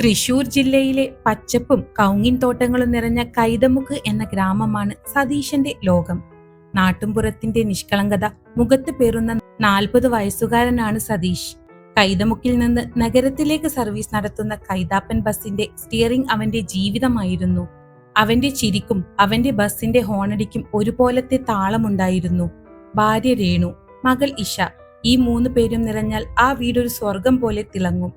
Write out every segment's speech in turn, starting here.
തൃശൂർ ജില്ലയിലെ പച്ചപ്പും കൗങ്ങിൻ തോട്ടങ്ങളും നിറഞ്ഞ കൈതമുക്ക് എന്ന ഗ്രാമമാണ് സതീശന്റെ ലോകം. നാട്ടുംപുറത്തിന്റെ നിഷ്കളങ്കത മുഖത്ത് പേറുന്ന നാൽപ്പത് വയസ്സുകാരനാണ് സതീഷ്. കൈതമുക്കിൽ നിന്ന് നഗരത്തിലേക്ക് സർവീസ് നടത്തുന്ന കൈതാപ്പൻ ബസിന്റെ സ്റ്റിയറിംഗ് അവന്റെ ജീവിതമായിരുന്നു. അവന്റെ ചിരിക്കും അവന്റെ ബസിന്റെ ഹോണടിക്കും ഒരുപോലത്തെ താളമുണ്ടായിരുന്നു. ഭാര്യ രേണു മകൾ ഇഷ ഈ മൂന്ന് പേരും നിറഞ്ഞാൽ ആ വീടൊരു സ്വർഗം പോലെ തിളങ്ങും.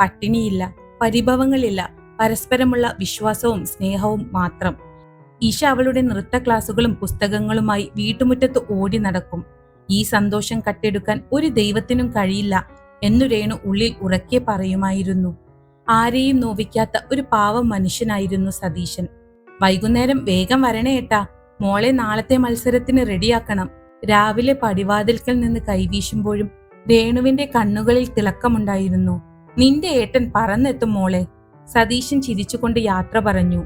പട്ടിണിയില്ല പരിഭവങ്ങളില്ല. പരസ്പരമുള്ള വിശ്വാസവും സ്നേഹവും മാത്രം. ഈശ അവളുടെ നൃത്ത ക്ലാസുകളും പുസ്തകങ്ങളുമായി വീട്ടുമുറ്റത്ത് ഓടി നടക്കും. ഈ സന്തോഷം കട്ടെടുക്കാൻ ഒരു ദൈവത്തിനും കഴിയില്ല എന്നു രേണു ഉള്ളിൽ ഉറക്കെ പറയുമായിരുന്നു. ആരെയും നോവിക്കാത്ത ഒരു പാവം മനുഷ്യനായിരുന്നു സതീശൻ. വൈകുന്നേരം വേഗം വരണേ ഏട്ടാ. മോളെ നാളത്തെ മത്സരത്തിന് റെഡിയാക്കണം. രാവിലെ പടിവാതിൽക്കൽ നിന്ന് കൈവീശുമ്പോഴും രേണുവിന്റെ കണ്ണുകളിൽ തിളക്കമുണ്ടായിരുന്നു. നിന്റെ ഏട്ടൻ പറന്നെത്തും മോളെ. സതീശൻ ചിരിച്ചുകൊണ്ട് യാത്ര പറഞ്ഞു.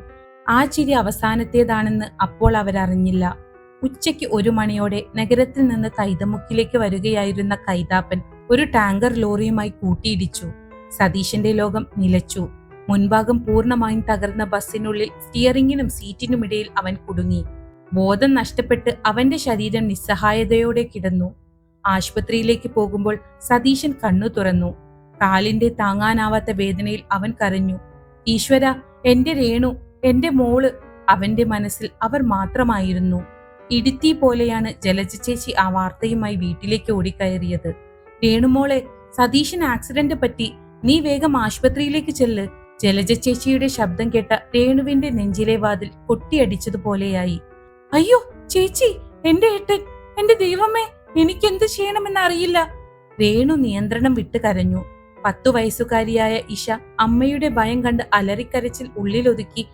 ആ ചിരി അവസാനത്തേതാണെന്ന് അപ്പോൾ അവരറിഞ്ഞില്ല. ഉച്ചയ്ക്ക് ഒരു മണിയോടെ നഗരത്തിൽ നിന്ന് കൈതമുക്കിലേക്ക് വരികയായിരുന്ന കൈതാപ്പൻ ഒരു ടാങ്കർ ലോറിയുമായി കൂട്ടിയിടിച്ചു. സതീശന്റെ ലോകം നിലച്ചു. മുൻഭാഗം പൂർണമായും തകർന്ന ബസ്സിനുള്ളിൽ സ്റ്റിയറിംഗിനും സീറ്റിനുമിടയിൽ അവൻ കുടുങ്ങി. ബോധം നഷ്ടപ്പെട്ട് അവന്റെ ശരീരം നിസ്സഹായതയോടെ കിടന്നു. ആശുപത്രിയിലേക്ക് പോകുമ്പോൾ സതീശൻ കണ്ണു തുറന്നു. കാലിന്റെ താങ്ങാനാവാത്ത വേദനയിൽ അവൻ കരഞ്ഞു. ഈശ്വര എന്റെ രേണു എന്റെ മോൾ അവന്റെ മനസ്സിൽ അവർ മാത്രമായിരുന്നു. ഇടുത്തി പോലെയാണ് ജലജ ചേച്ചി ആ വാർത്തയുമായി വീട്ടിലേക്ക് ഓടിക്കയറിയത്. രേണുമോളെ സതീശന് ആക്സിഡന്റ് പറ്റി നീ വേഗം ആശുപത്രിയിലേക്ക് ചെല്ല് ജലജ ചേച്ചിയുടെ ശബ്ദം കേട്ട രേണുവിന്റെ നെഞ്ചിലെ വാതിൽ കൊട്ടിയടിച്ചതുപോലെയായി. അയ്യോ ചേച്ചി എന്റെ ഏട്ടൻ എന്റെ ദൈവമേ എനിക്കെന്ത് ചെയ്യണമെന്നറിയില്ല. രേണു നിയന്ത്രണം വിട്ട് കരഞ്ഞു. പത്തു വയസ്സുകാരിയായ ഇഷ അമ്മയുടെ ഭയം കണ്ട് അലറിക്കരച്ചിൽ ഉള്ളിലൊതുക്കി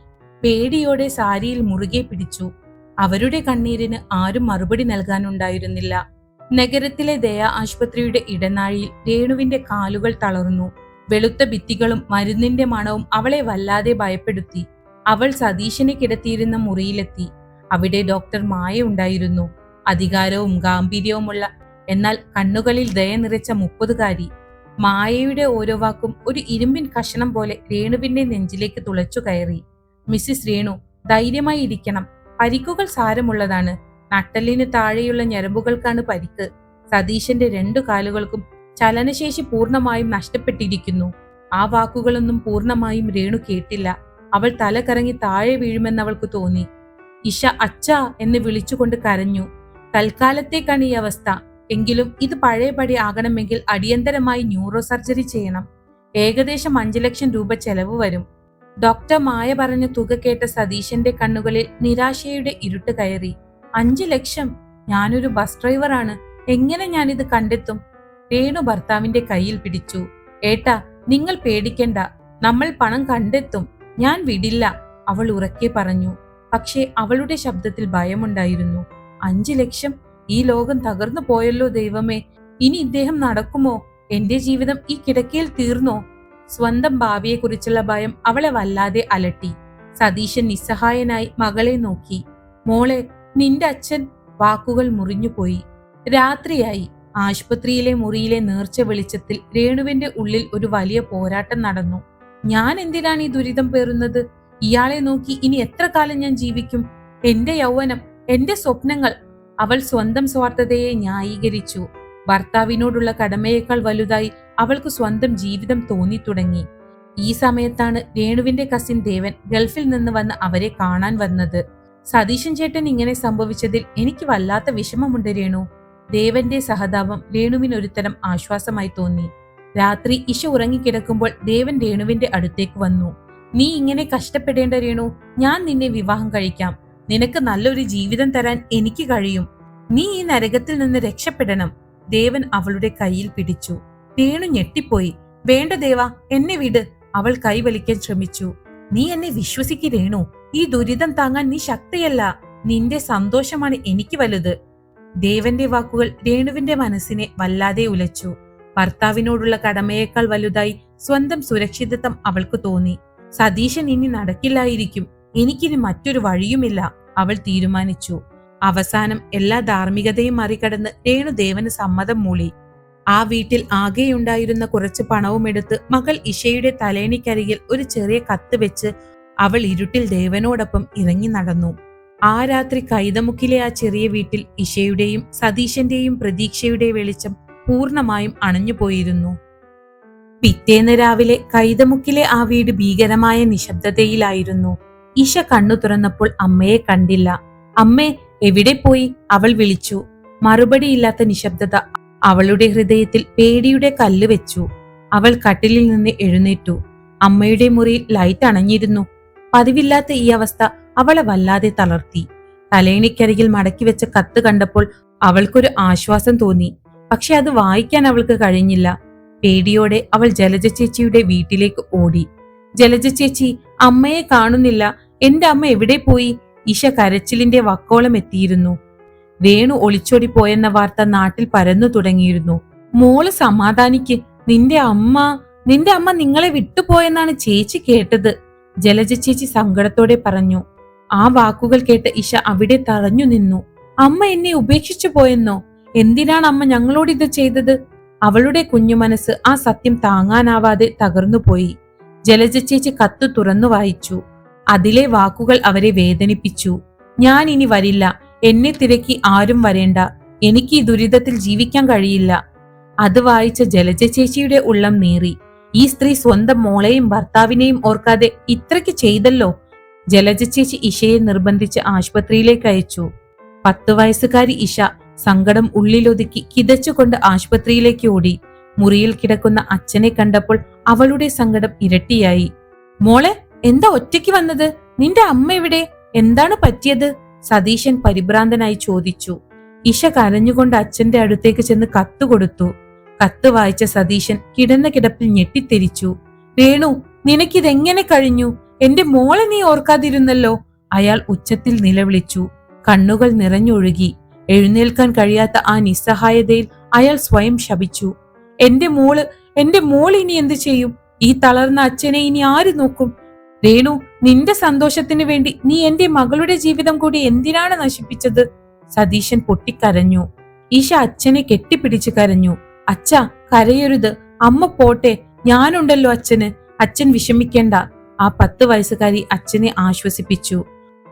പേടിയോടെ സാരിയിൽ മുറുകെ പിടിച്ചു. അവരുടെ കണ്ണീരിന് ആരും മറുപടി നൽകാനുണ്ടായിരുന്നില്ല. നഗരത്തിലെ ദയ ആശുപത്രിയുടെ ഇടനാഴിയിൽ രേണുവിന്റെ കാലുകൾ തളർന്നു. വെളുത്ത ഭിത്തികളും മരുന്നിന്റെ മണവും അവളെ വല്ലാതെ ഭയപ്പെടുത്തി. അവൾ സതീശനെ കിടത്തിയിരുന്ന മുറിയിലെത്തി. അവിടെ ഡോക്ടർ മായ ഉണ്ടായിരുന്നു. അധികാരവും ഗാംഭീര്യവുമുള്ള എന്നാൽ കണ്ണുകളിൽ ദയ നിറച്ച മുപ്പതുകാരി. മായയുടെ ഓരോ വാക്കും ഒരു ഇരുമ്പിൻ കഷണം പോലെ രേണുവിന്റെ നെഞ്ചിലേക്ക് തുളച്ചു കയറി. മിസ്സിസ് രേണു ധൈര്യമായി ഇരിക്കണം. പരിക്കുകൾ സാരമുള്ളതാണ്. നട്ടലിന് താഴെയുള്ള ഞരമ്പുകൾക്കാണ് പരിക്ക്. സതീശന്റെ രണ്ടു കാലുകൾക്കും ചലനശേഷി പൂർണമായും നഷ്ടപ്പെട്ടിരിക്കുന്നു. ആ വാക്കുകളൊന്നും പൂർണമായും രേണു കേട്ടില്ല. അവൾ തല കറങ്ങി താഴെ വീഴുമെന്നവൾക്ക് തോന്നി. ഇഷ അച്ഛ എന്ന് വിളിച്ചുകൊണ്ട് കരഞ്ഞു. തൽക്കാലത്തേക്കാണ് ഈ അവസ്ഥ. എങ്കിലും ഇത് പഴയപടി ആകണമെങ്കിൽ അടിയന്തരമായി ന്യൂറോ സർജറി ചെയ്യണം. ഏകദേശം അഞ്ചു ലക്ഷം രൂപ ചെലവ് വരും. ഡോക്ടർ മായ പറഞ്ഞ തുക കേട്ട സതീശന്റെ കണ്ണുകളിൽ നിരാശയുടെ ഇരുട്ട് കയറി. അഞ്ചു ലക്ഷം? ഞാനൊരു ബസ് ഡ്രൈവറാണ് എങ്ങനെ ഞാനിത് കണ്ടെത്തും? രേണു ഭർത്താവിന്റെ കയ്യിൽ പിടിച്ചു. ഏട്ടാ നിങ്ങൾ പേടിക്കണ്ട. നമ്മൾ പണം കണ്ടെത്തും. ഞാൻ വിടില്ല. അവൾ ഉറക്കെ പറഞ്ഞു. പക്ഷേ അവളുടെ ശബ്ദത്തിൽ ഭയമുണ്ടായിരുന്നു. അഞ്ചു ലക്ഷം? ഈ ലോകം തകർന്നു പോയല്ലോ ദൈവമേ. ഇനി ഇദ്ദേഹം നടക്കുമോ? എന്റെ ജീവിതം ഈ കിടക്കയിൽ തീർന്നോ? സ്വന്തം ഭാവിയെക്കുറിച്ചുള്ള ഭയം അവളെ വല്ലാതെ അലട്ടി. സതീശൻ നിസ്സഹായനായി മകളെ നോക്കി. മോളെ നിന്റെ അച്ഛൻ വാക്കുകൾ മുറിഞ്ഞുപോയി. രാത്രിയായി. ആശുപത്രിയിലെ മുറിയിലെ നേർച്ച വെളിച്ചത്തിൽ രേണുവിന്റെ ഉള്ളിൽ ഒരു വലിയ പോരാട്ടം നടന്നു. ഞാൻ എന്തിനാണ് ഈ ദുരിതം പേറുന്നത്? ഇയാളെ നോക്കി ഇനി എത്ര കാലം ഞാൻ ജീവിക്കും? എന്റെ യൗവനം എന്റെ സ്വപ്നങ്ങൾ അവൾ സ്വന്തം സ്വാർത്ഥതയെ ന്യായീകരിച്ചു. ഭർത്താവിനോടുള്ള കടമയേക്കാൾ വലുതായി അവൾക്ക് സ്വന്തം ജീവിതം തോന്നി തുടങ്ങി ഈ സമയത്താണ് രേണുവിന്റെ കസിൻ ദേവൻ ഗൾഫിൽ നിന്ന് വന്ന് അവരെ കാണാൻ വന്നത്. സതീശൻ ചേട്ടൻ ഇങ്ങനെ സംഭവിച്ചതിൽ എനിക്ക് വല്ലാത്ത വിഷമമുണ്ട് രേണു. ദേവന്റെ സഹതാപം രേണുവിന് ഒരുതരം ആശ്വാസമായി തോന്നി. രാത്രി ഇഷ ഉറങ്ങിക്കിടക്കുമ്പോൾ ദേവൻ രേണുവിന്റെ അടുത്തേക്ക് വന്നു. നീ ഇങ്ങനെ കഷ്ടപ്പെടേണ്ട രേണു ഞാൻ നിന്നെ വിവാഹം കഴിക്കാം. നിനക്ക് നല്ലൊരു ജീവിതം തരാൻ എനിക്ക് കഴിയും. നീ ഈ നരകത്തിൽ നിന്ന് രക്ഷപ്പെടണം. ദേവൻ അവളുടെ കയ്യിൽ പിടിച്ചു. രേണു ഞെട്ടിപ്പോയി. വേണ്ട ദേവ എന്നെ വിട്. അവൾ കൈവലിക്കാൻ ശ്രമിച്ചു. നീ എന്നെ വിശ്വസിക്ക് രേണു. ഈ ദുരിതം താങ്ങാൻ നീ ശക്തിയല്ല. നിന്റെ സന്തോഷമാണ് എനിക്ക് വലുത്. ദേവന്റെ വാക്കുകൾ രേണുവിന്റെ മനസ്സിനെ വല്ലാതെ ഉലച്ചു. ഭർത്താവിനോടുള്ള കടമയേക്കാൾ വലുതായി സ്വന്തം സുരക്ഷിതത്വം അവൾക്ക് തോന്നി. സതീശൻ ഇനി നടക്കില്ലായിരിക്കും. എനിക്കിനി മറ്റൊരു വഴിയുമില്ല അവൾ തീരുമാനിച്ചു. അവസാനം എല്ലാ ധാർമ്മികതയും മറികടന്ന് രേണുദേവന് സമ്മതം മൂളി. ആ വീട്ടിൽ ആകെയുണ്ടായിരുന്ന കുറച്ച് പണവും എടുത്ത് മകൾ ഇഷയുടെ തലേണിക്കരികിൽ ഒരു ചെറിയ കത്ത് വെച്ച് അവൾ ഇരുട്ടിൽ ദേവനോടൊപ്പം ഇറങ്ങി നടന്നു. ആ രാത്രി കൈതമുക്കിലെ ആ ചെറിയ വീട്ടിൽ ഇഷയുടെയും സതീശന്റെയും പ്രതീക്ഷയുടെ വെളിച്ചം പൂർണമായും അണഞ്ഞുപോയിരുന്നു പിറ്റേന്ന് രാവിലെ കൈതമുക്കിലെ ആ വീട് ഭീകരമായ നിശബ്ദതയിലായിരുന്നു. ഇഷ കണ്ണു തുറന്നപ്പോൾ അമ്മയെ കണ്ടില്ല. അമ്മേ എവിടെ പോയി? അവൾ വിളിച്ചു. മറുപടിയില്ലാത്ത നിശബ്ദത അവളുടെ ഹൃദയത്തിൽ പേടിയുടെ കല്ല് വെച്ചു. അവൾ കട്ടിലിൽ നിന്ന് എഴുന്നേറ്റു. അമ്മയുടെ മുറിയിൽ ലൈറ്റ് അണഞ്ഞിരുന്നു. പതിവില്ലാത്ത ഈ അവസ്ഥ അവളെ വല്ലാതെ തളർത്തി. തലേണിക്കരികിൽ മടക്കി വെച്ച കത്ത് കണ്ടപ്പോൾ അവൾക്കൊരു ആശ്വാസം തോന്നി. പക്ഷെ അത് വായിക്കാൻ അവൾക്ക് കഴിഞ്ഞില്ല. പേടിയോടെ അവൾ ജലജ ചേച്ചിയുടെ വീട്ടിലേക്ക് ഓടി. ജലജ ചേച്ചി അമ്മയെ കാണുന്നില്ല. എന്റെ അമ്മ എവിടെ പോയി? ഇഷ കരച്ചിലിന്റെ വക്കോളം എത്തിയിരുന്നു. വേണു ഒളിച്ചോടി പോയെന്ന വാർത്ത നാട്ടിൽ പരന്നു തുടങ്ങിയിരുന്നു. മോൾ സമാധാനിക്ക് നിന്റെ അമ്മ നിന്റെ അമ്മ നിങ്ങളെ വിട്ടുപോയെന്നാണ് ചേച്ചി കേട്ടത് ജലജ ചേച്ചി സങ്കടത്തോടെ പറഞ്ഞു. ആ വാക്കുകൾ കേട്ട ഇഷ അവിടെ തറഞ്ഞു നിന്നു. അമ്മ എന്നെ ഉപേക്ഷിച്ചു പോയെന്നോ? എന്തിനാണ് അമ്മ ഞങ്ങളോട് ഇത് ചെയ്തത്? അവളുടെ കുഞ്ഞു മനസ്സ് ആ സത്യം താങ്ങാനാവാതെ തകർന്നുപോയി. ജലജ ചേച്ചി കത്ത് തുറന്നു വായിച്ചു. അതിലെ വാക്കുകൾ അവരെ വേദനിപ്പിച്ചു. ഞാൻ ഇനി വരില്ല. എന്നെ തിരക്കി ആരും വരേണ്ട. എനിക്ക് ഈ ദുരിതത്തിൽ ജീവിക്കാൻ കഴിയില്ല. അത് വായിച്ച ജലജ ചേച്ചിയുടെ ഉള്ളം നീറി. ഈ സ്ത്രീ സ്വന്തം മോളെയും ഭർത്താവിനെയും ഓർക്കാതെ ഇത്രയ്ക്ക് ചെയ്തല്ലോ? ജലജ ചേച്ചി ഇഷയെ നിർബന്ധിച്ച് ആശുപത്രിയിലേക്ക് അയച്ചു. പത്ത് വയസ്സുകാരി ഇഷ സങ്കടം ഉള്ളിലൊതുക്കി കിതച്ചുകൊണ്ട് ആശുപത്രിയിലേക്ക് ഓടി. മുറിയിൽ കിടക്കുന്ന അച്ഛനെ കണ്ടപ്പോൾ അവളുടെ സങ്കടം ഇരട്ടിയായി. മോളെ എന്താ ഒറ്റയ്ക്ക് വന്നത്? നിന്റെ അമ്മ എവിടെ? എന്താണ് പറ്റിയത്? സതീശൻ പരിഭ്രാന്തനായി ചോദിച്ചു. ഇഷ കരഞ്ഞുകൊണ്ട് അച്ഛന്റെ അടുത്തേക്ക് ചെന്ന് കത്ത് കൊടുത്തു. കത്ത് വായിച്ച സതീശൻ കിടന്ന കിടപ്പിൽ ഞെട്ടിത്തെരിച്ചു. രേണു നിനക്കിതെങ്ങനെ കഴിഞ്ഞു? എന്റെ മോളെ നീ ഓർക്കാതിരുന്നല്ലോ? അയാൾ ഉച്ചത്തിൽ നിലവിളിച്ചു. കണ്ണുകൾ നിറഞ്ഞൊഴുകി. എഴുന്നേൽക്കാൻ കഴിയാത്ത ആ നിസ്സഹായതയിൽ അയാൾ സ്വയം ശപിച്ചു. എന്റെ മോൾ എന്റെ മോൾ ഇനി എന്ത് ചെയ്യും? ഈ തളർന്ന അച്ഛനെ ഇനി ആര് നോക്കും? രേണു നിന്റെ സന്തോഷത്തിന് വേണ്ടി നീ എന്റെ മകളുടെ ജീവിതം കൂടി എന്തിനാണ് നശിപ്പിച്ചത്? സതീശൻ പൊട്ടിക്കരഞ്ഞു. ഈശ അച്ഛനെ കെട്ടിപ്പിടിച്ചു കരഞ്ഞു. അച്ഛ കരയരുത്. അമ്മ പോട്ടെ ഞാനുണ്ടല്ലോ അച്ഛന്. അച്ഛൻ വിഷമിക്കേണ്ട. ആ പത്ത് വയസ്സുകാരി അച്ഛനെ ആശ്വസിപ്പിച്ചു.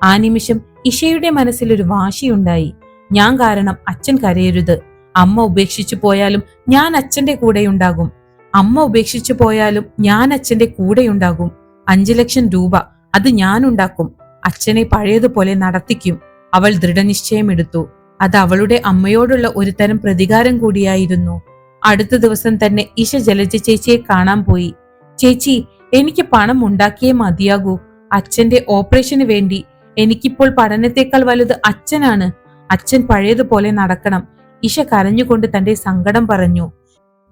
ആ നിമിഷം ഇഷയുടെ മനസ്സിലൊരു വാശിയുണ്ടായി. ഞാൻ കാരണം അച്ഛൻ കരയരുത്. അമ്മ ഉപേക്ഷിച്ചു പോയാലും ഞാൻ അച്ഛന്റെ കൂടെയുണ്ടാകും. അമ്മ ഉപേക്ഷിച്ചു പോയാലും ഞാൻ അച്ഛന്റെ കൂടെയുണ്ടാകും. അഞ്ചു ലക്ഷം രൂപ അത് ഞാൻ ഉണ്ടാക്കും അച്ഛനെ പഴയതുപോലെ നടത്തിക്കും. അവൾ ദൃഢനിശ്ചയമെടുത്തു അത് അവളുടെ അമ്മയോടുള്ള ഒരു തരം പ്രതികാരം കൂടിയായിരുന്നു. അടുത്ത ദിവസം തന്നെ ഇഷ ജലജ ചേച്ചിയെ കാണാൻ പോയി. ചേച്ചി എനിക്ക് പണം ഉണ്ടാക്കിയേ മതിയാകൂ. അച്ഛന്റെ ഓപ്പറേഷന് വേണ്ടി. എനിക്കിപ്പോൾ പഠനത്തെക്കാൾ വലുത് അച്ഛനാണ്. അച്ഛൻ പഴയതുപോലെ നടക്കണം. ഇഷ കരഞ്ഞുകൊണ്ട് തന്റെ സങ്കടം പറഞ്ഞു.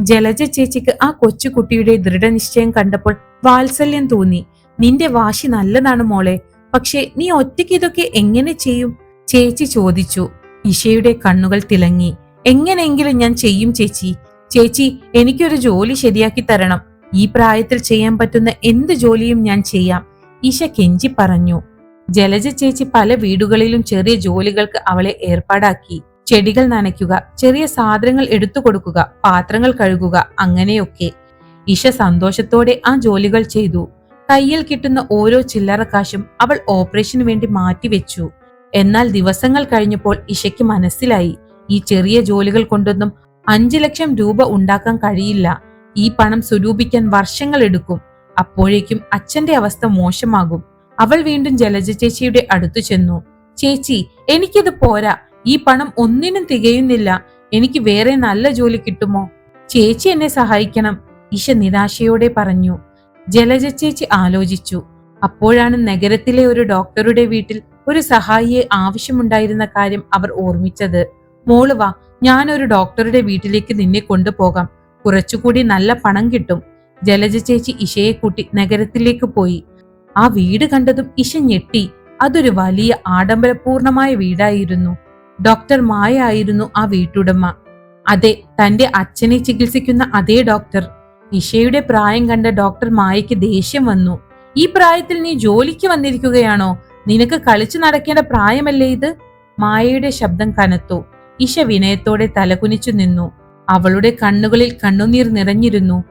ജലജ ചേച്ചിക്ക് ആ കൊച്ചുകുട്ടിയുടെ ദൃഢനിശ്ചയം കണ്ടപ്പോൾ വാത്സല്യം തോന്നി. നിന്റെ വാശി നല്ലതാണ് മോളെ പക്ഷേ നീ ഒറ്റയ്ക്ക് ഇതൊക്കെ എങ്ങനെ ചെയ്യും? ചേച്ചി ചോദിച്ചു. ഇഷയുടെ കണ്ണുകൾ തിളങ്ങി. എങ്ങനെയെങ്കിലും ഞാൻ ചെയ്യും ചേച്ചി. ചേച്ചി എനിക്കൊരു ജോലി ശരിയാക്കി തരണം. ഈ പ്രായത്തിൽ ചെയ്യാൻ പറ്റുന്ന എന്ത് ജോലിയും ഞാൻ ചെയ്യാം ഇഷ കെഞ്ചി പറഞ്ഞു. ജലജ ചേച്ചി പല വീടുകളിലും ചെറിയ ജോലികൾക്ക് അവളെ ഏർപ്പാടാക്കി. ചെടികൾ നനയ്ക്കുക ചെറിയ സാധനങ്ങൾ എടുത്തു കൊടുക്കുക പാത്രങ്ങൾ കഴുകുക അങ്ങനെയൊക്കെ. ഇഷ സന്തോഷത്തോടെ ആ ജോലികൾ ചെയ്തു. കയ്യിൽ കിട്ടുന്ന ഓരോ ചില്ലറ കാശും അവൾ ഓപ്പറേഷന് വേണ്ടി മാറ്റിവെച്ചു. എന്നാൽ ദിവസങ്ങൾ കഴിഞ്ഞപ്പോൾ ഇഷയ്ക്ക് മനസ്സിലായി. ഈ ചെറിയ ജോലികൾ കൊണ്ടൊന്നും അഞ്ചു ലക്ഷം രൂപ ഉണ്ടാക്കാൻ കഴിയില്ല. ഈ പണം സ്വരൂപിക്കാൻ വർഷങ്ങൾ എടുക്കും. അപ്പോഴേക്കും അച്ഛന്റെ അവസ്ഥ മോശമാകും. അവൾ വീണ്ടും ജലജ ചേച്ചിയുടെ അടുത്തു ചെന്നു. ചേച്ചി എനിക്കിത് പോരാ. ഈ പണം ഒന്നിനും തികയുന്നില്ല. എനിക്ക് വേറെ നല്ല ജോലി കിട്ടുമോ? ചേച്ചി എന്നെ സഹായിക്കണം ഇഷ നിരാശയോടെ പറഞ്ഞു. ജലജ ചേച്ചി ആലോചിച്ചു. അപ്പോഴാണ് നഗരത്തിലെ ഒരു ഡോക്ടറുടെ വീട്ടിൽ ഒരു സഹായിയെ ആവശ്യമുണ്ടായിരുന്ന കാര്യം അവർ ഓർമ്മിച്ചത്. മോൾ വാ ഞാൻ ഒരു ഡോക്ടറുടെ വീട്ടിലേക്ക് നിന്നെ കൊണ്ടുപോകാം. കുറച്ചുകൂടി നല്ല പണം കിട്ടും. ജലജ ചേച്ചി ഇഷയെ കൂട്ടി നഗരത്തിലേക്ക് പോയി. ആ വീട് കണ്ടതും ഇഷ ഞെട്ടി. അതൊരു വലിയ ആഡംബരപൂർണമായ വീടായിരുന്നു. ഡോക്ടർ മായ ആയിരുന്നു ആ വീട്ടുടമ. അതെ തന്റെ അച്ഛനെ ചികിത്സിക്കുന്ന അതേ ഡോക്ടർ. ഇഷയുടെ പ്രായം കണ്ട ഡോക്ടർ മായയ്ക്ക് ദേഷ്യം വന്നു. ഈ പ്രായത്തിൽ നീ ജോലിക്ക് വന്നിരിക്കുകയാണോ? നിനക്ക് കളിച്ചു നടക്കേണ്ട പ്രായമല്ലേ ഇത്? മായയുടെ ശബ്ദം കനത്തു. ഇഷ വിനയത്തോടെ തലകുനിച്ചു നിന്നു. അവളുടെ കണ്ണുകളിൽ കണ്ണുനീർ നിറഞ്ഞിരുന്നു.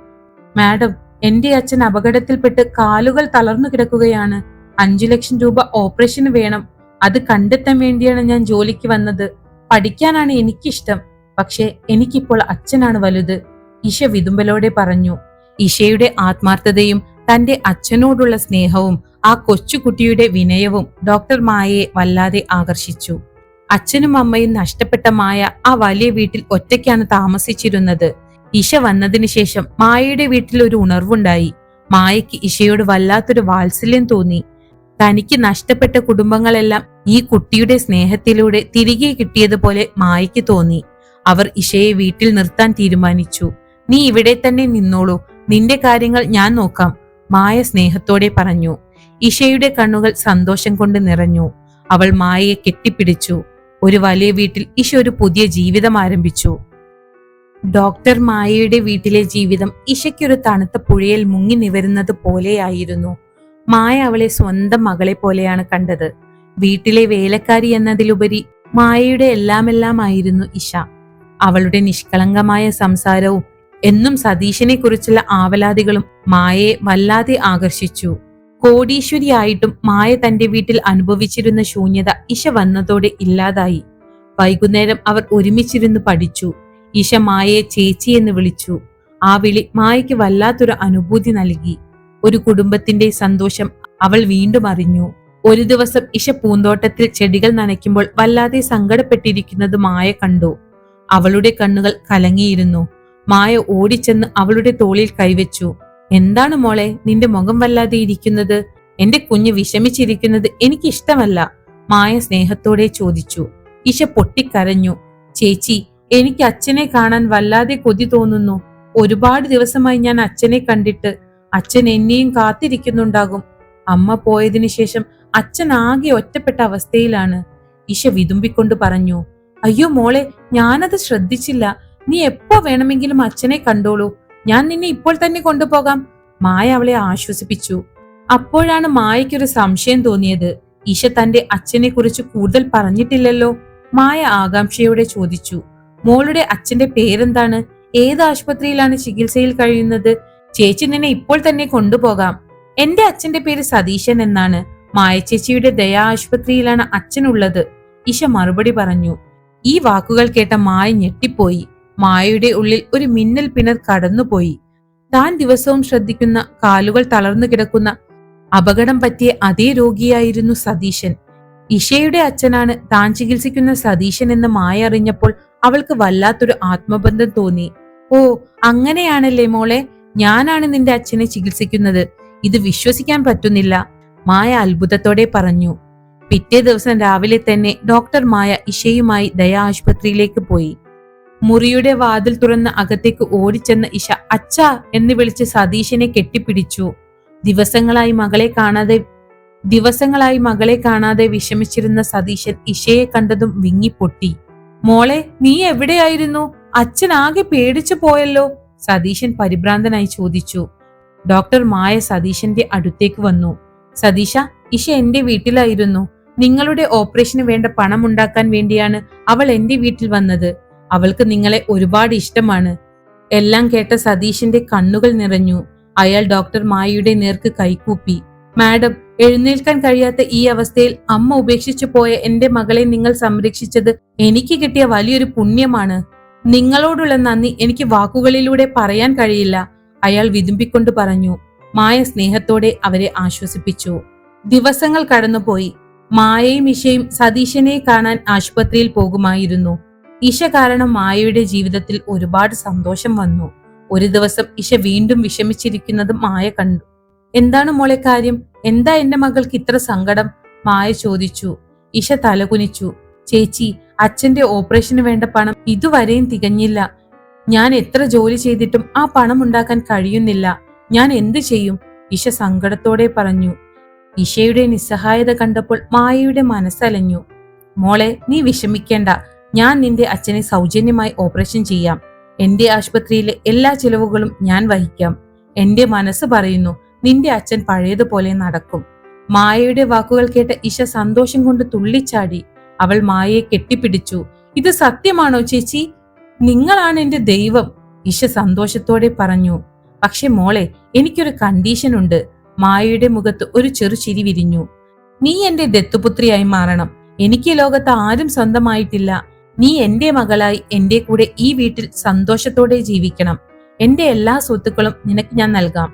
മാഡം എന്റെ അച്ഛൻ അപകടത്തിൽപ്പെട്ട് കാലുകൾ തളർന്നു കിടക്കുകയാണ്. അഞ്ചു ലക്ഷം രൂപ ഓപ്പറേഷന് വേണം. അത് കണ്ടെത്താൻ വേണ്ടിയാണ് ഞാൻ ജോലിക്ക് വന്നത്. പഠിക്കാനാണ് എനിക്കിഷ്ടം. പക്ഷേ എനിക്കിപ്പോൾ അച്ഛനാണ് വലുത്. ഇഷ വിതുമ്പലോടെ പറഞ്ഞു ഇഷയുടെ ആത്മാർത്ഥതയും തന്റെ അച്ഛനോടുള്ള സ്നേഹവും ആ കൊച്ചുകുട്ടിയുടെ വിനയവും ഡോക്ടർ മായയെ വല്ലാതെ ആകർഷിച്ചു. അച്ഛനും അമ്മയും നഷ്ടപ്പെട്ട മായ ആ വലിയ വീട്ടിൽ ഒറ്റയ്ക്കാണ് താമസിച്ചിരുന്നത്. ഇഷ വന്നതിന് ശേഷം മായയുടെ വീട്ടിൽ ഒരു ഉണർവുണ്ടായി. മായയ്ക്ക് ഇഷയോട് വല്ലാത്തൊരു വാത്സല്യം തോന്നി. തനിക്ക് നഷ്ടപ്പെട്ട കുടുംബങ്ങളെല്ലാം ഈ കുട്ടിയുടെ സ്നേഹത്തിലൂടെ തിരികെ കിട്ടിയതുപോലെ മായയ്ക്ക് തോന്നി. അവർ ഇഷയെ വീട്ടിൽ നിർത്താൻ തീരുമാനിച്ചു. നീ ഇവിടെ തന്നെ നിന്നോളൂ. നിന്റെ കാര്യങ്ങൾ ഞാൻ നോക്കാം മായ സ്നേഹത്തോടെ പറഞ്ഞു. ഇഷയുടെ കണ്ണുകൾ സന്തോഷം കൊണ്ട് നിറഞ്ഞു. അവൾ മായയെ കെട്ടിപ്പിടിച്ചു. ഒരു വലിയ വീട്ടിൽ ഇഷ ഒരു പുതിയ ജീവിതം ആരംഭിച്ചു. ഡോക്ടർ മായയുടെ വീട്ടിലെ ജീവിതം ഇഷയ്ക്കൊരു തണുത്ത പുഴയിൽ മുങ്ങി നിവരുന്നത് പോലെയായിരുന്നു. മായ അവളെ സ്വന്തം മകളെ പോലെയാണ് കണ്ടത്. വീട്ടിലെ വേലക്കാരി എന്നതിലുപരി മായയുടെ എല്ലാമെല്ലാമായിരുന്നു ഇഷ. അവളുടെ നിഷ്കളങ്കമായ സംസാരവും എന്നും സതീശനെ കുറിച്ചുള്ള ആവലാതികളും മായയെ വല്ലാതെ ആകർഷിച്ചു. കോടീശ്വരിയായിട്ടും മായ തന്റെ വീട്ടിൽ അനുഭവിച്ചിരുന്ന ശൂന്യത ഇഷ വന്നതോടെ ഇല്ലാതായി. വൈകുന്നേരം അവർ ഒരുമിച്ചിരുന്ന് പഠിച്ചു. ഇഷ മായയെ ചേച്ചി എന്ന് വിളിച്ചു. ആ വിളി മായയ്ക്ക് വല്ലാത്തൊരു അനുഭൂതി നൽകി. ഒരു കുടുംബത്തിന്റെ സന്തോഷം അവൾ വീണ്ടും അറിഞ്ഞു. ഒരു ദിവസം ഇഷ പൂന്തോട്ടത്തിൽ ചെടികൾ നനയ്ക്കുമ്പോൾ വല്ലാതെ സങ്കടപ്പെട്ടിരിക്കുന്നത് മായ കണ്ടു. അവളുടെ കണ്ണുകൾ കലങ്ങിയിരുന്നു. മായ ഓടിച്ചെന്ന് അവളുടെ തോളിൽ കൈവച്ചു. എന്താണ് മോളെ നിന്റെ മുഖം വല്ലാതെ ഇരിക്കുന്നത്? എന്റെ കുഞ്ഞ് വിഷമിച്ചിരിക്കുന്നത് എനിക്ക് ഇഷ്ടമല്ല മായ സ്നേഹത്തോടെ ചോദിച്ചു. ഇഷ പൊട്ടിക്കരഞ്ഞു. ചേച്ചി എനിക്ക് അച്ഛനെ കാണാൻ വല്ലാതെ കൊതി തോന്നുന്നു. ഒരുപാട് ദിവസമായി ഞാൻ അച്ഛനെ കണ്ടിട്ട് അച്ഛൻ എന്നെയും കാത്തിരിക്കുന്നുണ്ടാകും. അമ്മ പോയതിനു ശേഷം അച്ഛൻ ആകെ ഒറ്റപ്പെട്ട അവസ്ഥയിലാണ്. ഇഷ വിതുമ്പിക്കൊണ്ട് പറഞ്ഞു അയ്യോ മോളെ ഞാനത് ശ്രദ്ധിച്ചില്ല. നീ എപ്പോ വേണമെങ്കിലും അച്ഛനെ കണ്ടോളൂ. ഞാൻ നിന്നെ ഇപ്പോൾ തന്നെ കൊണ്ടുപോകാം. മായ അവളെ ആശ്വസിപ്പിച്ചു. അപ്പോഴാണ് മായയ്ക്കൊരു സംശയം തോന്നിയത്. ഇഷ തന്റെ അച്ഛനെ കുറിച്ച് കൂടുതൽ പറഞ്ഞിട്ടില്ലല്ലോ? മായ ആകാംക്ഷയോടെ ചോദിച്ചു മോളുടെ അച്ഛന്റെ പേരെന്താണ്? ഏത് ആശുപത്രിയിലാണ് ചികിത്സയിൽ കഴിയുന്നത്? ചേച്ചി നിന്നെ ഇപ്പോൾ തന്നെ കൊണ്ടുപോകാം. എന്റെ അച്ഛന്റെ പേര് സതീശൻ എന്നാണ്. മായ ചേച്ചിയുടെ ദയാ ആശുപത്രിയിലാണ് അച്ഛനുള്ളത്. ഇഷ മറുപടി പറഞ്ഞു. ഈ വാക്കുകൾ കേട്ട മായ ഞെട്ടിപ്പോയി. മായയുടെ ഉള്ളിൽ ഒരു മിന്നൽ പിണർ കടന്നുപോയി. താൻ ദിവസവും ശ്രദ്ധിക്കുന്ന കാലുകൾ തളർന്നു കിടക്കുന്ന അപകടം പറ്റിയ അതേ രോഗിയായിരുന്നു സതീശൻ. ഇഷയുടെ അച്ഛനാണ് താൻ ചികിത്സിക്കുന്ന സതീശൻ എന്ന് മായ അറിഞ്ഞപ്പോൾ അവൾക്ക് വല്ലാത്തൊരു ആത്മബന്ധം തോന്നി. ഓ അങ്ങനെയാണല്ലേ മോളെ? ഞാനാണ് നിന്റെ അച്ഛനെ ചികിത്സിക്കുന്നത്. ഇത് വിശ്വസിക്കാൻ പറ്റുന്നില്ല. മായ അത്ഭുതത്തോടെ പറഞ്ഞു. പിറ്റേ ദിവസം രാവിലെ തന്നെ ഡോക്ടർ മായ ഇഷയുമായി ദയാ ആശുപത്രിയിലേക്ക് പോയി. മുറിയുടെ വാതിൽ തുറന്ന് അകത്തേക്ക് ഓടിച്ചെന്ന ഇഷ അച്ഛ എന്ന് വിളിച്ച് സതീശനെ കെട്ടിപ്പിടിച്ചു. ദിവസങ്ങളായി മകളെ കാണാതെ ദിവസങ്ങളായി മകളെ കാണാതെ വിഷമിച്ചിരുന്ന സതീശൻ ഇഷയെ കണ്ടതും വിങ്ങിപ്പൊട്ടി. മോളെ നീ എവിടെയായിരുന്നു? അച്ഛൻ ആകെ പേടിച്ചു പോയല്ലോ. സതീശൻ പരിഭ്രാന്തനായി ചോദിച്ചു. ഡോക്ടർ മായ സതീശന്റെ അടുത്തേക്ക് വന്നു. സതീശ ഇഷ എന്റെ വീട്ടിലായിരുന്നു. നിങ്ങളുടെ ഓപ്പറേഷന് വേണ്ട പണം ഉണ്ടാക്കാൻ വേണ്ടിയാണ് അവൾ എന്റെ വീട്ടിൽ വന്നത്. അവൾക്ക് നിങ്ങളെ ഒരുപാട് ഇഷ്ടമാണ്. എല്ലാം കേട്ട സതീശന്റെ കണ്ണുകൾ നിറഞ്ഞു. അയാൾ ഡോക്ടർ മായയുടെ നേർക്ക് കൈകൂപ്പി മാഡം എഴുന്നേൽക്കാൻ കഴിയാത്ത ഈ അവസ്ഥയിൽ അമ്മ ഉപേക്ഷിച്ചു പോയ എന്റെ മകളെ നിങ്ങൾ സംരക്ഷിച്ചത് എനിക്ക് കിട്ടിയ വലിയൊരു പുണ്യമാണ്. നിങ്ങളോടുള്ള നന്ദി എനിക്ക് വാക്കുകളിലൂടെ പറയാൻ കഴിയില്ല. അയാൾ വിതുമ്പിക്കൊണ്ട് പറഞ്ഞു മായ സ്നേഹത്തോടെ അവരെ ആശ്വസിപ്പിച്ചു. ദിവസങ്ങൾ കടന്നുപോയി. മായയും ഇഷയും സതീശനെ കാണാൻ ആശുപത്രിയിൽ പോകുമായിരുന്നു. ഇഷ കാരണം മായയുടെ ജീവിതത്തിൽ ഒരുപാട് സന്തോഷം വന്നു. ഒരു ദിവസം ഇഷ വീണ്ടും വിഷമിച്ചിരിക്കുന്നത് മായ കണ്ടു. എന്താണ് മോളെ കാര്യം? എന്താ എന്റെ മകൾക്ക് ഇത്ര സങ്കടം? മായ ചോദിച്ചു. ഇഷ തലകുനിച്ചു. ചേച്ചി അച്ഛന്റെ ഓപ്പറേഷന് വേണ്ട പണം ഇതുവരെയും തികഞ്ഞില്ല. ഞാൻ എത്ര ജോലി ചെയ്തിട്ടും ആ പണം ഉണ്ടാക്കാൻ കഴിയുന്നില്ല. ഞാൻ എന്തു ചെയ്യും? ഇഷ സങ്കടത്തോടെ പറഞ്ഞു. ഇഷയുടെ നിസ്സഹായത കണ്ടപ്പോൾ മായയുടെ മനസ്സലഞ്ഞു. മോളെ നീ വിഷമിക്കേണ്ട. ഞാൻ നിന്റെ അച്ഛനെ സൗജന്യമായി ഓപ്പറേഷൻ ചെയ്യാം. എന്റെ ആശുപത്രിയിലെ എല്ലാ ചിലവുകളും ഞാൻ വഹിക്കാം. എന്റെ മനസ്സ് പറയുന്നു നിന്റെ അച്ഛൻ പഴയതുപോലെ നടക്കും. മായയുടെ വാക്കുകൾ കേട്ട ഇഷ സന്തോഷം കൊണ്ട് തുള്ളിച്ചാടി. അവൾ മായയെ കെട്ടിപ്പിടിച്ചു. ഇത് സത്യമാണോ ചേച്ചി? നിങ്ങളാണ് എന്റെ ദൈവം ഇഷ സന്തോഷത്തോടെ പറഞ്ഞു. പക്ഷെ മോളെ എനിക്കൊരു കണ്ടീഷൻ ഉണ്ട്. മായയുടെ മുഖത്ത് ഒരു ചെറു ചിരി വിരിഞ്ഞു. നീ എന്റെ ദത്തുപുത്രിയായി മാറണം. എനിക്ക് ലോകത്ത് ആരും സ്വന്തമായിട്ടില്ല. നീ എന്റെ മകളായി എന്റെ കൂടെ ഈ വീട്ടിൽ സന്തോഷത്തോടെ ജീവിക്കണം. എന്റെ എല്ലാ സ്വത്തുക്കളും നിനക്ക് ഞാൻ നൽകാം.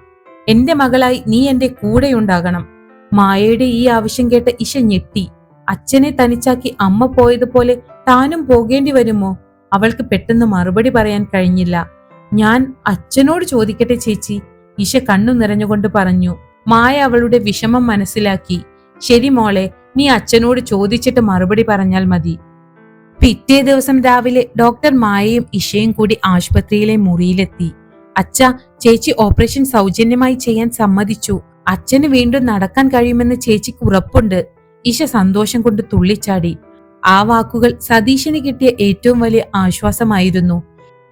എന്റെ മകളായി നീ എന്റെ കൂടെയുണ്ടാകണം മായയുടെ ഈ ആവശ്യം കേട്ട് ഇഷ ഞെട്ടി. അച്ഛനെ തനിച്ചാക്കി അമ്മ പോയതുപോലെ താനും പോകേണ്ടി വരുമോ? അവൾക്ക് പെട്ടെന്ന് മറുപടി പറയാൻ കഴിഞ്ഞില്ല. ഞാൻ അച്ഛനോട് ചോദിക്കട്ടെ ചേച്ചി. ഇഷ കണ്ണു നിറഞ്ഞുകൊണ്ട് പറഞ്ഞു. മായ അവളുടെ വിഷമം മനസ്സിലാക്കി. ശരി മോളെ നീ അച്ഛനോട് ചോദിച്ചിട്ട് മറുപടി പറഞ്ഞാൽ മതി. പിറ്റേ ദിവസം രാവിലെ ഡോക്ടർ മായയും ഇഷയും കൂടി ആശുപത്രിയിലെ മുറിയിലെത്തി. അച്ഛ ചേച്ചി ഓപ്പറേഷൻ സൗജന്യമായി ചെയ്യാൻ സമ്മതിച്ചു. അച്ഛന് വീണ്ടും നടക്കാൻ കഴിയുമെന്ന് ചേച്ചിക്ക് ഉറപ്പുണ്ട്. ഇഷ സന്തോഷം കൊണ്ട് തുള്ളിച്ചാടി. ആ വാക്കുകൾ സതീശന് കിട്ടിയ ഏറ്റവും വലിയ ആശ്വാസമായിരുന്നു.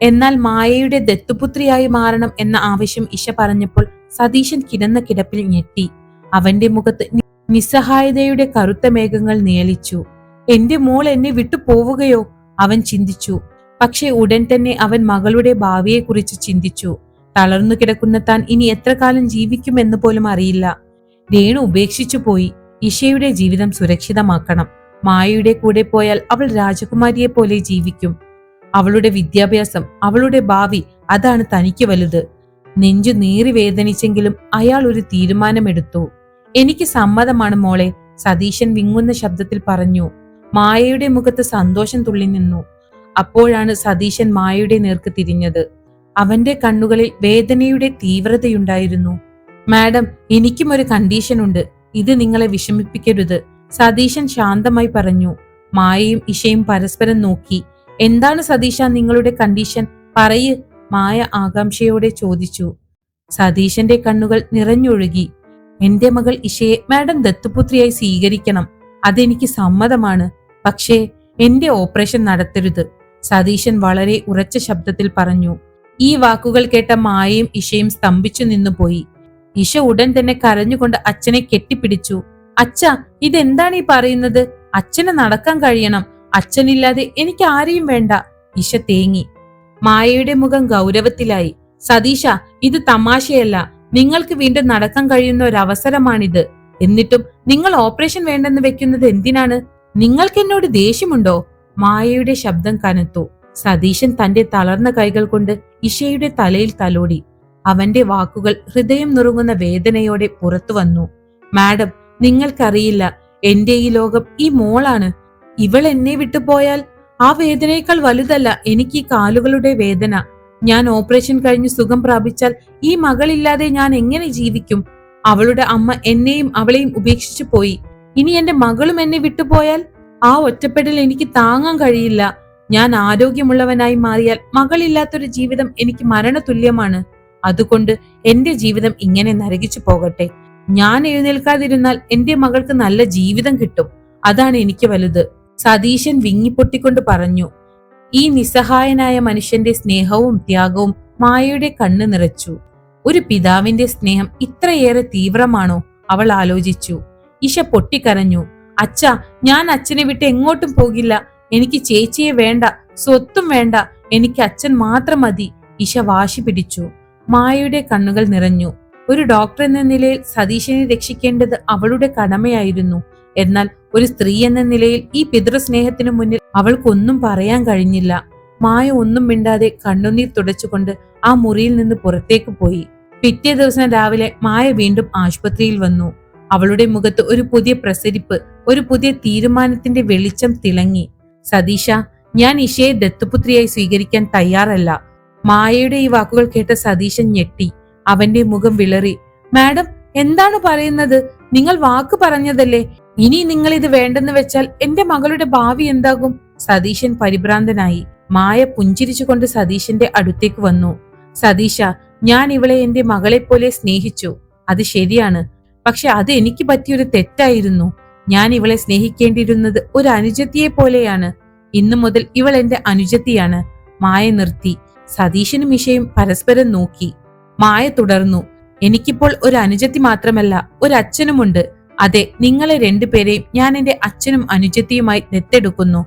എന്നാൽ മായയുടെ ദത്തുപുത്രിയായി മാറണം എന്ന ആവശ്യം ഇഷ പറഞ്ഞപ്പോൾ സതീശൻ കിടന്ന കിടപ്പിൽ ഞെട്ടി. അവന്റെ മുഖത്ത് നിസ്സഹായതയുടെ കറുത്ത മേഘങ്ങൾ നിയലിച്ചു എന്റെ മോൾ എന്നെ വിട്ടു പോവുകയോ? അവൻ ചിന്തിച്ചു. പക്ഷെ ഉടൻ തന്നെ അവൻ മകളുടെ ഭാവിയെക്കുറിച്ച് ചിന്തിച്ചു. തളർന്നു കിടക്കുന്ന താൻ ഇനി എത്ര കാലം ജീവിക്കുമെന്ന് പോലും അറിയില്ല. രേണു ഉപേക്ഷിച്ചു പോയി. ഇഷയുടെ ജീവിതം സുരക്ഷിതമാക്കണം. മായയുടെ കൂടെ പോയാൽ അവൾ രാജകുമാരിയെ പോലെ ജീവിക്കും. അവളുടെ വിദ്യാഭ്യാസം അവളുടെ ഭാവി അതാണ് തനിക്ക് വലുത്. നെഞ്ചു നീറി വേദനിച്ചെങ്കിലും അയാൾ ഒരു തീരുമാനമെടുത്തു. എനിക്ക് സമ്മതമാണ് മോളെ സതീശൻ വിങ്ങുന്ന ശബ്ദത്തിൽ പറഞ്ഞു. മായയുടെ മുഖത്ത് സന്തോഷം തുള്ളി നിന്നു. അപ്പോഴാണ് സതീശൻ മായയുടെ നേർക്ക് തിരിഞ്ഞത്. അവന്റെ കണ്ണുകളിൽ വേദനയുടെ തീവ്രതയുണ്ടായിരുന്നു. മാഡം എനിക്കും ഒരു കണ്ടീഷൻ ഉണ്ട് ഇത് നിങ്ങളെ വിഷമിപ്പിക്കരുത്. സതീശൻ ശാന്തമായി പറഞ്ഞു മായയും ഇഷയും പരസ്പരം നോക്കി. എന്താണ് സതീശ നിങ്ങളുടെ കണ്ടീഷൻ പറയ്. മായ ആകാംക്ഷയോടെ ചോദിച്ചു. സതീശന്റെ കണ്ണുകൾ നിറഞ്ഞൊഴുകി. എന്റെ മകൾ ഇഷയെ മാഡം ദത്തുപുത്രിയായി സ്വീകരിക്കണം. അതെനിക്ക് സമ്മതമാണ്. പക്ഷേ എന്റെ ഓപ്പറേഷൻ നടത്തരുത്. സതീശൻ വളരെ ഉറച്ച ശബ്ദത്തിൽ പറഞ്ഞു. ഈ വാക്കുകൾ കേട്ട മായയും ഇഷയും സ്തംഭിച്ചു നിന്നുപോയി. ഇഷ ഉടൻ തന്നെ കരഞ്ഞുകൊണ്ട് അച്ഛനെ കെട്ടിപ്പിടിച്ചു. അച്ഛ ഇതെന്താണ് ഈ പറയുന്നത്? അച്ഛനെ നടക്കാൻ കഴിയണം. അച്ഛനില്ലാതെ എനിക്ക് ആരെയും വേണ്ട. ഇഷ തേങ്ങി. മായയുടെ മുഖം ഗൗരവത്തിലായി. സതീഷ ഇത് തമാശയല്ല. നിങ്ങൾക്ക് വീണ്ടും നടക്കാൻ കഴിയുന്ന ഒരു അവസരമാണിത് എന്നിട്ടും നിങ്ങൾ ഓപ്പറേഷൻ വേണ്ടെന്ന് വെക്കുന്നത് എന്തിനാണ്? നിങ്ങൾക്ക് എന്നോട് ദേഷ്യമുണ്ടോ? മായയുടെ ശബ്ദം കനത്തു. സതീശൻ തന്റെ തളർന്ന കൈകൾ കൊണ്ട് ഇഷയുടെ തലയിൽ തലോടി. അവന്റെ വാക്കുകൾ ഹൃദയം നുറുങ്ങുന്ന വേദനയോടെ പുറത്തു വന്നു. മാഡം നിങ്ങൾക്കറിയില്ല എന്റെ ഈ ലോകം ഈ മോളാണ്. ഇവൾ എന്നെ വിട്ടുപോയാൽ ആ വേദനയേക്കാൾ വലുതല്ല എനിക്ക് ഈ കാലുകളുടെ വേദന. ഞാൻ ഓപ്പറേഷൻ കഴിഞ്ഞ് സുഖം പ്രാപിച്ചാൽ ഈ മകളില്ലാതെ ഞാൻ എങ്ങനെ ജീവിക്കും? അവളുടെ അമ്മ എന്നെയും അവളെയും ഉപേക്ഷിച്ചു പോയി. ഇനി എന്റെ മകളും എന്നെ വിട്ടുപോയാൽ ആ ഒറ്റപ്പെടൽ എനിക്ക് താങ്ങാൻ കഴിയില്ല. ഞാൻ ആരോഗ്യമുള്ളവനായി മാറിയാൽ മകളില്ലാത്തൊരു ജീവിതം എനിക്ക് മരണതുല്യമാണ്. അതുകൊണ്ട് എന്റെ ജീവിതം ഇങ്ങനെ നരകിച്ചു പോകട്ടെ. ഞാൻ എഴുന്നേൽക്കാതിരുന്നാൽ എന്റെ മകൾക്ക് നല്ല ജീവിതം കിട്ടും. അതാണ് എനിക്ക് വലുത്. സതീശൻ വിങ്ങിപ്പൊട്ടിക്കൊണ്ട് പറഞ്ഞു ഈ നിസ്സഹായനായ മനുഷ്യന്റെ സ്നേഹവും ത്യാഗവും മായയുടെ കണ്ണ് നിറച്ചു. ഒരു പിതാവിന്റെ സ്നേഹം ഇത്രയേറെ തീവ്രമാണോ? അവൾ ആലോചിച്ചു. ഇഷ പൊട്ടിക്കരഞ്ഞു അച്ഛ ഞാൻ അച്ഛനെ വിട്ട് എങ്ങോട്ടും പോകില്ല. എനിക്ക് ചേച്ചിയെ വേണ്ട സ്വത്തും വേണ്ട. എനിക്ക് അച്ഛൻ മാത്രം മതി. ഇഷ വാശി പിടിച്ചു. മായയുടെ കണ്ണുകൾ നിറഞ്ഞു. ഒരു ഡോക്ടർ എന്ന നിലയിൽ സതീശനെ രക്ഷിക്കേണ്ടത് അവളുടെ കടമയായിരുന്നു. എന്നാൽ ഒരു സ്ത്രീ എന്ന നിലയിൽ ഈ പിതൃസ്നേഹത്തിനു മുന്നിൽ അവൾക്കൊന്നും പറയാൻ കഴിഞ്ഞില്ല. മായ ഒന്നും മിണ്ടാതെ കണ്ണുനീർ തുടച്ചുകൊണ്ട് ആ മുറിയിൽ നിന്ന് പുറത്തേക്ക് പോയി. പിറ്റേ ദിവസം രാവിലെ മായ വീണ്ടും ആശുപത്രിയിൽ വന്നു. അവളുടെ മുഖത്ത് ഒരു പുതിയ പ്രസരിപ്പ് ഒരു പുതിയ തീരുമാനത്തിന്റെ വെളിച്ചം തിളങ്ങി. സതീശ ഞാൻ ഇഷയെ ദത്തുപുത്രിയായി സ്വീകരിക്കാൻ തയ്യാറല്ല. മായയുടെ ഈ വാക്കുകൾ കേട്ട സതീശൻ ഞെട്ടി. അവന്റെ മുഖം വിളറി. മാഡം എന്താണ് പറയുന്നത്? നിങ്ങൾ വാക്ക് പറഞ്ഞതല്ലേ? ഇനി നിങ്ങൾ ഇത് വേണ്ടെന്ന് വെച്ചാൽ എന്റെ മകളുടെ ഭാവി എന്താകും? സതീശൻ പരിഭ്രാന്തനായി. മായ പുഞ്ചിരിച്ചുകൊണ്ട് സതീശന്റെ അടുത്തേക്ക് വന്നു. സതീശ ഞാൻ ഇവളെ എന്റെ മകളെ പോലെ സ്നേഹിച്ചു. അത് ശരിയാണ്. പക്ഷെ അത് എനിക്ക് പറ്റിയൊരു തെറ്റായിരുന്നു. ഞാൻ ഇവളെ സ്നേഹിക്കേണ്ടിയിരുന്നത് ഒരു അനുജത്തിയെ പോലെയാണ് ഇന്നു മുതൽ ഇവൾ എന്റെ അനുജത്തിയാണ്. മായ നിർത്തി. സതീശനും മിഷയും പരസ്പരം നോക്കി. മായ തുടർന്നു എനിക്കിപ്പോൾ ഒരു അനുജത്തി മാത്രമല്ല ഒരു അച്ഛനുമുണ്ട് അതെ നിങ്ങളെ രണ്ടുപേരെയും ഞാൻ എന്റെ അച്ഛനും അനുജത്തിയുമായി ദത്തെടുക്കുന്നു.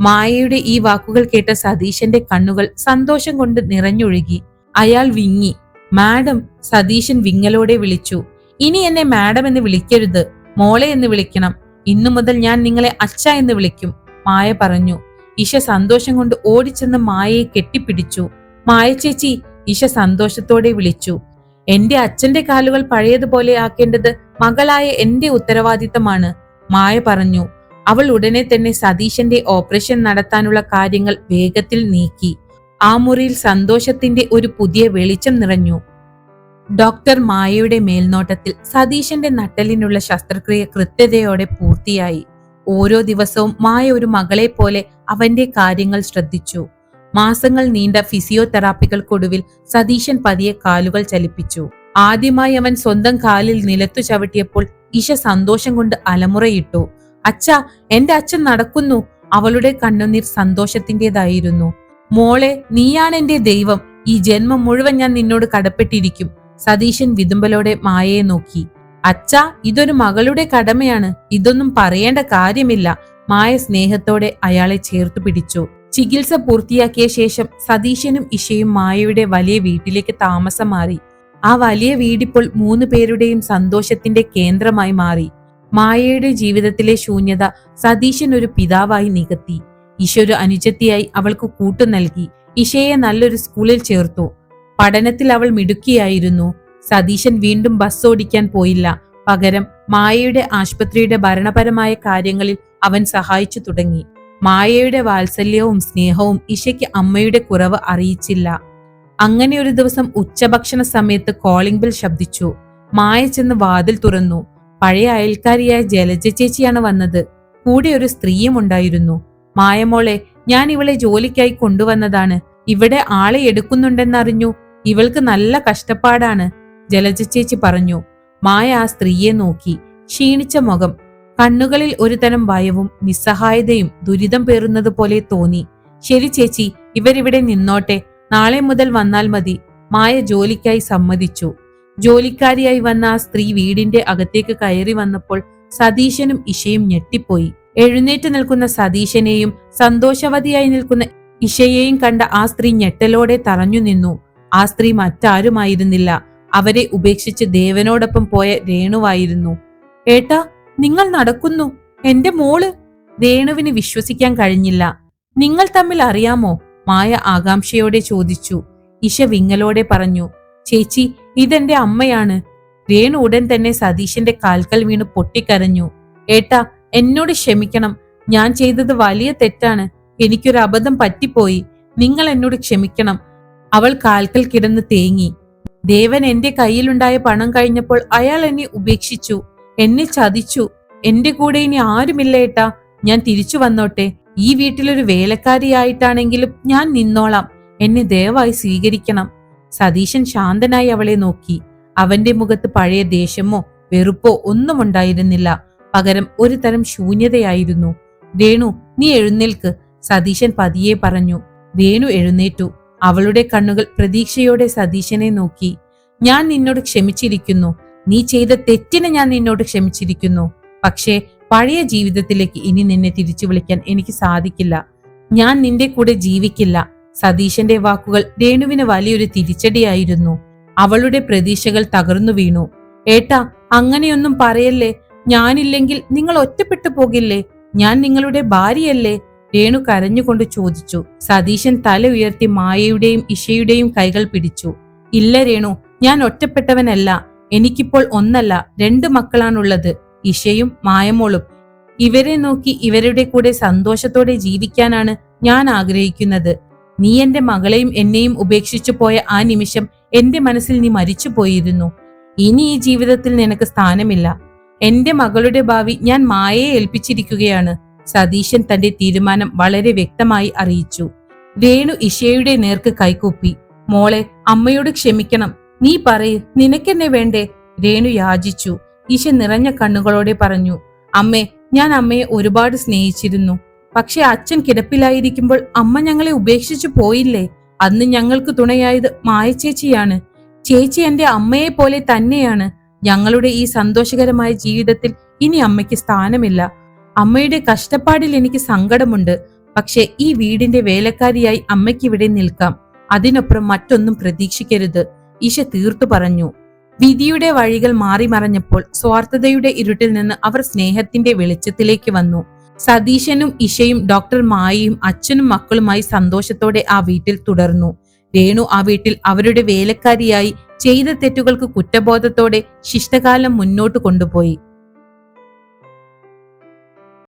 മായയുടെ ഈ വാക്കുകൾ കേട്ട സതീശന്റെ കണ്ണുകൾ സന്തോഷം കൊണ്ട് നിറഞ്ഞൊഴുകി. അയാൾ വിങ്ങി. മാഡം സതീശൻ വിങ്ങലോടെ വിളിച്ചു. ഇനി എന്നെ മാഡം എന്ന് വിളിക്കരുത്. മോളെ എന്ന് വിളിക്കണം. ഇന്നു മുതൽ ഞാൻ നിങ്ങളെ അച്ഛ എന്ന് വിളിക്കും. മായ പറഞ്ഞു. ഇഷ സന്തോഷം കൊണ്ട് ഓടിച്ചെന്ന് മായയെ കെട്ടിപ്പിടിച്ചു. മായ ചേച്ചി ഇഷ സന്തോഷത്തോടെ വിളിച്ചു. എന്റെ അച്ഛന്റെ കാലുകൾ പഴയതുപോലെ ആക്കേണ്ടത് മകളായ എന്റെ ഉത്തരവാദിത്തമാണ് മായ പറഞ്ഞു. അവൾ ഉടനെ തന്നെ സതീശന്റെ ഓപ്പറേഷൻ നടത്താനുള്ള കാര്യങ്ങൾ വേഗത്തിൽ നീക്കി. ആ മുറിയിൽ സന്തോഷത്തിന്റെ ഒരു പുതിയ വെളിച്ചം നിറഞ്ഞു. ഡോക്ടർ മായയുടെ മേൽനോട്ടത്തിൽ സതീശന്റെ നട്ടലിനുള്ള ശസ്ത്രക്രിയ കൃത്യതയോടെ പൂർത്തിയായി. ഓരോ ദിവസവും മായ ഒരു മകളെ പോലെ അവന്റെ കാര്യങ്ങൾ ശ്രദ്ധിച്ചു. മാസങ്ങൾ നീണ്ട ഫിസിയോതെറാപ്പികൾക്കൊടുവിൽ സതീശൻ പതിയെ കാലുകൾ ചലിപ്പിച്ചു. ആദ്യമായി അവൻ സ്വന്തം കാലിൽ നിലത്തു ചവിട്ടിയപ്പോൾ ഇഷ സന്തോഷം കൊണ്ട് അലമുറയിട്ടു. അച്ഛ എന്റെ അച്ഛൻ നടക്കുന്നു. അവളുടെ കണ്ണുനീർ സന്തോഷത്തിന്റേതായിരുന്നു. മോളെ നീയാണ് എന്റെ ദൈവം. ഈ ജന്മം മുഴുവൻ ഞാൻ നിന്നോട് കടപ്പെട്ടിരിക്കും. സതീശൻ വിതുമ്പലോടെ മായയെ നോക്കി. അച്ഛ ഇതൊരു മകളുടെ കടമയാണ്. ഇതൊന്നും പറയേണ്ട കാര്യമില്ല. മായ സ്നേഹത്തോടെ അയാളെ ചേർത്തു പിടിച്ചു ചികിത്സ പൂർത്തിയാക്കിയ ശേഷം സതീശനും ഇഷയും മായയുടെ വലിയ വീട്ടിലേക്ക് താമസം മാറി. ആ വലിയ വീടിപ്പോൾ മൂന്ന് പേരുടെയും സന്തോഷത്തിന്റെ കേന്ദ്രമായി മാറി. മായയുടെ ജീവിതത്തിലെ ശൂന്യത സതീശൻ ഒരു പിതാവായി നികത്തി. ഇഷ ഒരു അനുജത്തിയായി അവൾക്ക് കൂട്ടു നൽകി. ഇഷയെ നല്ലൊരു സ്കൂളിൽ ചേർത്തു. പഠനത്തിൽ അവൾ മിടുക്കിയായിരുന്നു. സതീശൻ വീണ്ടും ബസ് ഓടിക്കാൻ പോയില്ല. പകരം മായയുടെ ആശുപത്രിയുടെ ഭരണപരമായ കാര്യങ്ങളിൽ അവൻ സഹായിച്ചു തുടങ്ങി. മായയുടെ വാത്സല്യവും സ്നേഹവും ഇഷയ്ക്ക് അമ്മയുടെ കുറവ് അറിയിച്ചില്ല. അങ്ങനെ ഒരു ദിവസം ഉച്ചഭക്ഷണ സമയത്ത് കോളിംഗ് ബിൽ ശബ്ദിച്ചു. മായ ചെന്ന് വാതിൽ തുറന്നു. പഴയ അയൽക്കാരിയായ ജലജ ചേച്ചിയാണ് വന്നത്. കൂടെ ഒരു സ്ത്രീയും ഉണ്ടായിരുന്നു. മായമോളെ ഞാൻ ഇവളെ ജോലിക്കായി കൊണ്ടുവന്നതാണ്. ഇവിടെ ആളെ എടുക്കുന്നുണ്ടെന്നറിഞ്ഞു. ഇവൾക്ക് നല്ല കഷ്ടപ്പാടാണ്. ജലജ ചേച്ചി പറഞ്ഞു. മായ ആ സ്ത്രീയെ നോക്കി. ക്ഷീണിച്ച മുഖം. കണ്ണുകളിൽ ഒരുതരം ഭയവും നിസ്സഹായതയും ദുരിതം പേറുന്നത് പോലെ തോന്നി. ശരി ചേച്ചി ഇവരിവിടെ നിന്നോട്ടെ. നാളെ മുതൽ വന്നാൽ മതി. മായ ജോലിക്കായി സമ്മതിച്ചു. ജോലിക്കാരിയായി വന്ന ആ സ്ത്രീ വീടിന്റെ അകത്തേക്ക് കയറി വന്നപ്പോൾ സതീശനും ഇഷയും ഞെട്ടിപ്പോയി. എഴുന്നേറ്റ് നിൽക്കുന്ന സതീശനെയും സന്തോഷവതിയായി നിൽക്കുന്ന ഇഷയെയും കണ്ട ആ സ്ത്രീ ഞെട്ടലോടെ തറഞ്ഞു നിന്നു. ആ സ്ത്രീ മറ്റാരുമായിരുന്നില്ല. അവരെ ഉപേക്ഷിച്ച് ദേവനോടൊപ്പം പോയ രേണുവായിരുന്നു. ഏട്ടാ നിങ്ങൾ നടക്കുന്നു. എന്റെ മോൾ. രേണുവിന് വിശ്വസിക്കാൻ കഴിഞ്ഞില്ല. നിങ്ങൾ തമ്മിൽ അറിയാമോ? മായ ആകാംക്ഷയോടെ ചോദിച്ചു. ഇഷ വിങ്ങലോടെ പറഞ്ഞു. ചേച്ചി ഇതെന്റെ അമ്മയാണ്. രേണു ഉടൻ തന്നെ സതീശന്റെ കാൽക്കൽ വീണ് പൊട്ടിക്കരഞ്ഞു. ഏട്ടാ എന്നോട് ക്ഷമിക്കണം. ഞാൻ ചെയ്തത് വലിയ തെറ്റാണ്. എനിക്കൊരു അബദ്ധം പറ്റിപ്പോയി. നിങ്ങൾ എന്നോട് ക്ഷമിക്കണം. അവൾ കാൽക്കൽ കിടന്ന് തേങ്ങി. ദേവൻ എന്റെ കയ്യിലുണ്ടായ പണം കഴിഞ്ഞപ്പോൾ അയാൾ എന്നെ ഉപേക്ഷിച്ചു. എന്നെ ചതിച്ചു. എന്റെ കൂടെ ഇനി ആരുമില്ല ഏട്ടാ. ഞാൻ തിരിച്ചു വന്നോട്ടെ. ഈ വീട്ടിലൊരു വേലക്കാരിയായിട്ടാണെങ്കിലും ഞാൻ നിന്നോളാം. എന്നെ ദയവായി സ്വീകരിക്കണം. സതീശൻ ശാന്തനായി അവളെ നോക്കി. അവന്റെ മുഖത്ത് പഴയ ദേഷ്യമോ വെറുപ്പോ ഒന്നും ഉണ്ടായിരുന്നില്ല. പകരം ഒരു തരം ശൂന്യതയായിരുന്നു. രേണു നീ എഴുന്നേൽക്ക്. സതീശൻ പതിയെ പറഞ്ഞു. രേണു എഴുന്നേറ്റു. അവളുടെ കണ്ണുകൾ പ്രതീക്ഷയോടെ സതീശനെ നോക്കി. ഞാൻ നിന്നോട് ക്ഷമിച്ചിരിക്കുന്നു. നീ ചെയ്ത തെറ്റിന് ഞാൻ നിന്നോട് ക്ഷമിച്ചിരിക്കുന്നു. പക്ഷേ പഴയ ജീവിതത്തിലേക്ക് ഇനി നിന്നെ തിരിച്ചു വിളിക്കാൻ എനിക്ക് സാധിക്കില്ല. ഞാൻ നിന്റെ കൂടെ ജീവിക്കില്ല. സതീശന്റെ വാക്കുകൾ രേണുവിന് വലിയൊരു തിരിച്ചടിയായിരുന്നു. അവളുടെ പ്രതീക്ഷകൾ തകർന്നു വീണു. ഏട്ടാ അങ്ങനെയൊന്നും പറയല്ലേ? ഞാനില്ലെങ്കിൽ നിങ്ങൾ ഒറ്റപ്പെട്ടു പോകില്ലേ? ഞാൻ നിങ്ങളുടെ ഭാര്യയല്ലേ? രേണു കരഞ്ഞുകൊണ്ട് ചോദിച്ചു. സതീശൻ തല ഉയർത്തി മായയുടെയും ഇഷയുടെയും കൈകൾ പിടിച്ചു. ഇല്ല രേണു ഞാൻ ഒറ്റപ്പെട്ടവനല്ല. എനിക്കിപ്പോൾ ഒന്നല്ല രണ്ട് മക്കളാണുള്ളത്. ഇഷയും മായമോളും. ഇവരെ നോക്കി ഇവരുടെ കൂടെ സന്തോഷത്തോടെ ജീവിക്കാനാണ് ഞാൻ ആഗ്രഹിക്കുന്നത്. നീ എന്റെ മകളെയും എന്നെയും ഉപേക്ഷിച്ചു പോയ ആ നിമിഷം എന്റെ മനസ്സിൽ നീ മരിച്ചു പോയിരുന്നു ഇനി ഈ ജീവിതത്തിൽ നിനക്ക് സ്ഥാനമില്ല. എന്റെ മകളുടെ ഭാവി ഞാൻ മായയെ ഏൽപ്പിച്ചിരിക്കുകയാണ്. സതീശൻ തന്റെ തീരുമാനം വളരെ വ്യക്തമായി അറിയിച്ചു. രേണു ഇഷയുടെ നേർക്ക് കൈകൂപ്പി. മോളെ അമ്മയോട് ക്ഷമിക്കണം. നീ പറയ് നിനക്കെന്നെ വേണ്ടേ? രേണു യാചിച്ചു. ഈശ നിറഞ്ഞ കണ്ണുകളോടെ പറഞ്ഞു അമ്മേ ഞാൻ അമ്മയെ ഒരുപാട് സ്നേഹിച്ചിരുന്നു. പക്ഷെ അച്ഛൻ കിടപ്പിലായിരിക്കുമ്പോൾ അമ്മ ഞങ്ങളെ ഉപേക്ഷിച്ചു പോയില്ലേ? അന്ന് ഞങ്ങൾക്ക് തുണയായത് മായച്ചേച്ചിയാണ്. ചേച്ചി എന്റെ അമ്മയെ പോലെ തന്നെയാണ്. ഞങ്ങളുടെ ഈ സന്തോഷകരമായ ജീവിതത്തിൽ ഇനി അമ്മയ്ക്ക് സ്ഥാനമില്ല. അമ്മയുടെ കഷ്ടപ്പാടിൽ എനിക്ക് സങ്കടമുണ്ട്. പക്ഷെ ഈ വീടിന്റെ വേലക്കാരിയായി അമ്മയ്ക്ക് ഇവിടെ നിൽക്കാം. അതിനപ്പുറം മറ്റൊന്നും പ്രതീക്ഷിക്കരുത്. ഈശ തീർത്തു പറഞ്ഞു. വിധിയുടെ വഴികൾ മാറി മറഞ്ഞപ്പോൾ സ്വാർത്ഥതയുടെ ഇരുട്ടിൽ നിന്ന് അവർ സ്നേഹത്തിന്റെ വെളിച്ചത്തിലേക്ക് വന്നു. സതീശനും ഇഷയും ഡോക്ടർ മായയും അച്ഛനും മക്കളുമായി സന്തോഷത്തോടെ ആ വീട്ടിൽ തുടർന്നു. രേണു ആ വീട്ടിൽ അവരുടെ വേലക്കാരിയായി ചെയ്ത തെറ്റുകൾക്ക് കുറ്റബോധത്തോടെ ശിഷ്ടകാലം മുന്നോട്ട് കൊണ്ടുപോയി.